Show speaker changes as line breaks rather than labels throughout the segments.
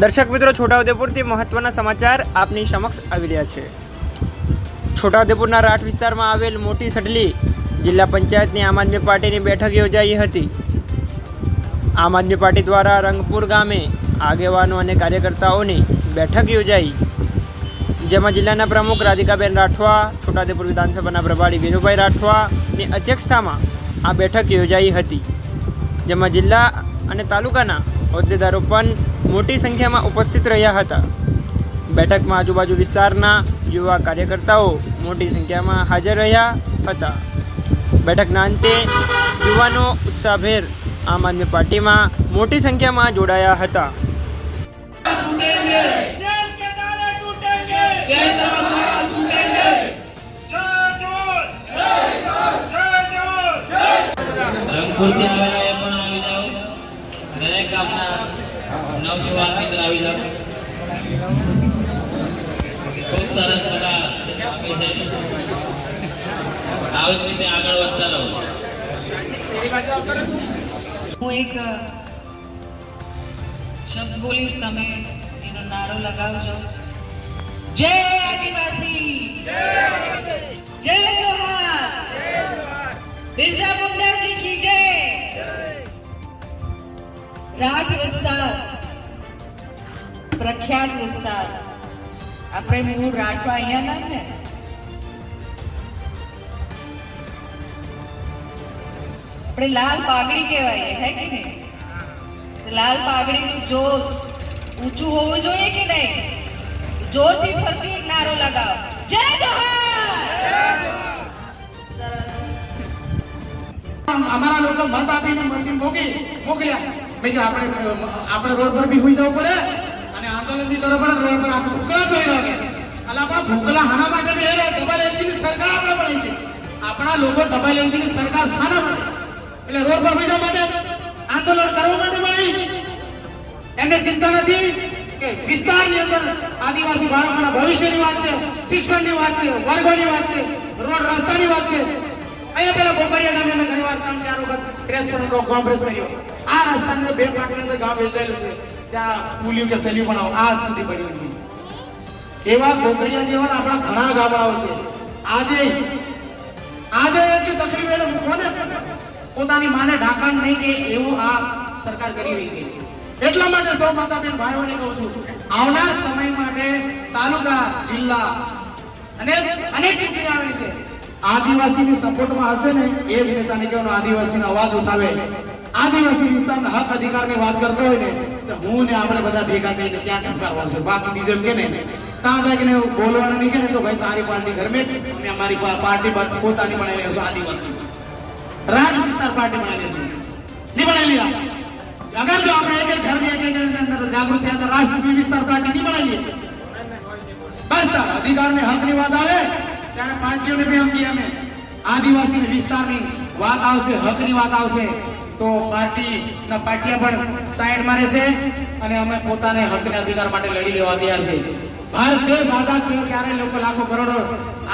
દર્શક મિત્રો, છોટાઉદેપુરથી મહત્વના સમાચાર આપની સમક્ષ આવી રહ્યા છે. છોટાઉદેપુરના રાઠ વિસ્તારમાં આવેલ મોટી સડલી જિલ્લા પંચાયતની આમ આદમી પાર્ટીની બેઠક યોજાઈ હતી. આમ આદમી પાર્ટી દ્વારા રંગપુર ગામે આગેવાનો અને કાર્યકર્તાઓની બેઠક યોજાઈ. જેમાં જિલ્લાના પ્રમુખ રાધિકાબેન રાઠવા, છોટાઉદેપુર વિધાનસભાના પ્રભારી વિનુભાઈ રાઠવાની અધ્યક્ષતામાં આ બેઠક યોજાઈ હતી. જેમાં જિલ્લા અને તાલુકાના હોદ્દેદારો પણ મોટી સંખ્યામાં ઉપસ્થિત રહ્યા હતા. બેઠકમાં આજુબાજુ વિસ્તારના યુવા કાર્યકર્તાઓ મોટી સંખ્યામાં હાજર રહ્યા હતા. બેઠકના અંતે યુવાનો ઉત્સાહભેર આમ આદમી પાર્ટીમાં મોટી સંખ્યામાં જોડાયા હતા.
जेल
નવયુવાન મિત્ર આવી જાવ ખૂબ સરસ બધા આવી રીતે આગળ વધતા રહો
હું એક શબ્દ બોલીશ, તમે એનો નારો લગાવજો. જય આદિવાસી! જય જોહાર બિરસા રાઠ વિસ્તાર, પ્રખ્યાત વિસ્તાર. આપણે મૂળ રાઠવા અહીંયા ના ને? આપણે લાલ પાઘડી કહેવાય હે કે નહીં? લાલ પાઘડીનું જોશ ઊંચું હોવું જોઈએ કે નહીં? જોરથી ફરતી એક નારો લગાવો. જય જોહાર
અમારા લોકો મત આપીને મંદિર મોકલી મોકલ્યા. કે આપણે આપણે રોડ પર બી હોઈ જવું પડે અને આંદોલન બી કરવું રોડ પર આપણે ભૂકલા જોઈ રહ્યો એટલે આપણા ભૂકલા હાના માટે બી હેરે ડબલ એન્જિનની સરકાર આપણે પડે છે. આપણા લોકો ડબલ એન્જિનની સરકાર સાના માટે. એટલે રોડ પર હોઈ જવા માટે, આંદોલન કરવા માટે બની એમને ચિંતા નથી કે વિસ્તારની અંદર આદિવાસી બાળકોના ભવિષ્યની વાત છે, શિક્ષણની વાત છે, વર્ગોની વાત છે, રોડ રસ્તાની વાત છે. અહીંયા પેલા બોકરિયા ગામે અમે ઘણી વાર ત્રણ, ચાર વખત પ્રેસ કર્યો. આ રસ્તાની અંદર બે પાટની અંદર ગામ વેચાયેલું છે. ત્યાં પુલિયું કે સેલ્યું બનાવો આ સુધી પડ્યું નથી એવા બોકરિયા જેવા આપણા ઘણા ગામડાઓ છે. આજે આજે એટલી તકલીફ એટલે કોને પોતાની માને ઢાંકણ નહીં કે એવું આ સરકાર કરી રહી છે. એટલા માટે સૌ માતાબેન ભાઈઓને કહું છું, આવનાર સમય માટે તાલુકા, જિલ્લા અને અનેક ચૂંટણી આવે છે. આદિવાસીની સપોર્ટમાં હશે ને, એ જ નેતાને કહેવાનો આદિવાસીનો અવાજ ઉઠાવે. આદિવાસી વિસ્તારના હક અધિકારની વાત કરતો હોય ને, તો હું ને આપણે બધા ભેગા થઈને ત્યાં ટંકાવા છે બાકી બીજો કે ને ત્યાં ને તો ભાઈ પાર્ટી બનાવી લેશું આદિવાસી. વિસ્તાર પાર્ટી બનાવી બનાવી લીધા? અગર જો આપણે વાત આવે. ત્યારે પાર્ટીઓને બી સમજી અમે. આદિવાસી વિસ્તારની વાત આવશે, હકની વાત આવશે, તો પાર્ટી ના પાર્ટીયા પણ સાઈડમાં રહેશે અને અમે પોતાને હક ને અધિકાર માટે લડી લેવા તૈયાર છે. ભારત દેશ આઝાદ થયો ત્યારે લોકો લાખો કરોડો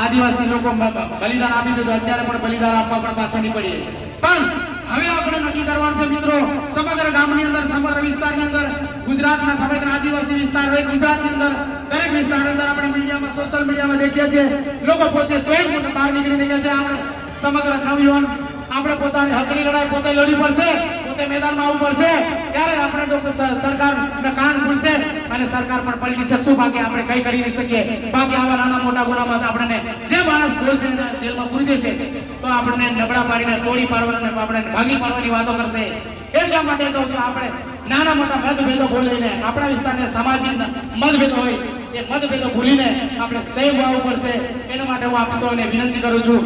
આદિવાસી લોકો બલિદાન આપી દીધું. અત્યારે પણ બલિદાન આપવા પણ પાછળ નહીં પડીએ પણ હવે આપણે નક્કી કરવાનું છે મિત્રો, સમગ્ર ગામની અંદર, સમગ્ર વિસ્તારની અંદર, ગુજરાતના સમગ્ર આદિવાસી વિસ્તાર હોય, ગુજરાતની અંદર દરેક વિસ્તારની અંદર આપણે મીડિયામાં સોશિયલ મીડિયામાં દેખીએ છીએ. લોકો પોતે સ્વયં બહાર નીકળી કહે છે આપણે સમગ્ર નવયુવાન આપણે પોતાની હકની લડાઈ પોતે લડવી પડશે પોતે મેદાનમાં આવવું ત્યારે આપણે તો સરકાર કાન ખુલશે અને સરકાર પણ પલટી શકશું. બાકી આપણે કઈ કરી નહીં શકીએ. બાકી આવા નાના મોટા ગુનામાં આપણને જે માણસ જેલમાં પૂરી દેશે, તો આપણને નબળા પાડીને, તોડી પાડવાને આપણે ભાગી પાડવાની વાતો કરશે. એટલા માટે કહું છું આપણે નાના મોટા મતભેદો ભૂલીને, આપણા વિસ્તારને સામાજિક મતભેદ હોય, એ મતભેદો ભૂલીને આપણે સેવ આવવું પડશે. એના માટે હું આપ સૌને વિનંતી કરું છું.